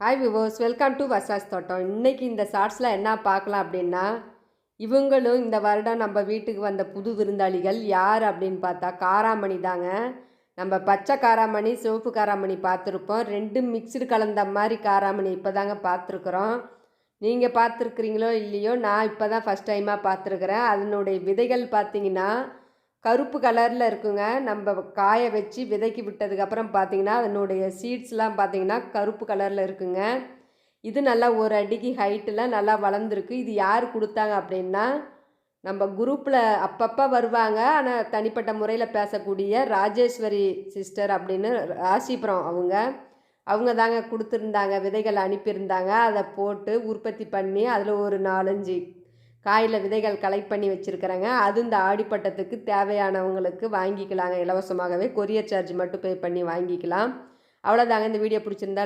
Hi விவோஸ் welcome to வசாஸ் தோட்டம் இன்னைக்கு இந்த ஷார்ட்ஸில் என்ன பார்க்கலாம் அப்படின்னா இவங்களும் இந்த வருடம் நம்ம வீட்டுக்கு வந்த புது விருந்தாளிகள் யார் அப்படின்னு பார்த்தா காராமணி தாங்க. நம்ம பச்சை காராமணி சிவப்பு காராமணி பார்த்துருப்போம். ரெண்டும் மிக்சடு கலந்த மாதிரி காராமணி இப்போ தாங்க பார்த்துருக்குறோம். நீங்கள் பார்த்துருக்குறீங்களோ இல்லையோ நான் இப்போ தான் ஃபஸ்ட் டைமாக பார்த்துருக்குறேன். அதனுடைய விதைகள் பார்த்தீங்கன்னா கருப்பு கலரில் இருக்குங்க. நம்ம காய வச்சு விதைக்கி விட்டதுக்கப்புறம் பார்த்தீங்கன்னா அதனுடைய சீட்ஸ்லாம் பார்த்திங்கன்னா கருப்பு கலரில் இருக்குங்க. இது நல்லா ஒரு அடிக்கு ஹைட்டில் நல்லா வளர்ந்துருக்கு. இது யார் கொடுத்தாங்க அப்படின்னா நம்ம குரூப்பில் அப்பப்போ வருவாங்க. ஆனால் தனிப்பட்ட முறையில் பேசக்கூடிய ராஜேஸ்வரி சிஸ்டர் அப்படின்னு ராசிபுரம் அவங்க. அவங்க தாங்க கொடுத்துருந்தாங்க விதைகள் அனுப்பியிருந்தாங்க. அதை போட்டு உற்பத்தி பண்ணி அதில் ஒரு நாலஞ்சு காயில் விதைகள் கலெக்ட் பண்ணி வச்சுருக்கிறேங்க. அது இந்த ஆடிப்பட்டத்துக்கு தேவையானவங்களுக்கு வாங்கிக்கலாங்க. இலவசமாகவே கொரியர் சார்ஜ் மட்டும் பே பண்ணி வாங்கிக்கலாம். அவ்வளோதாங்க இந்த வீடியோ பிடிச்சிருந்தா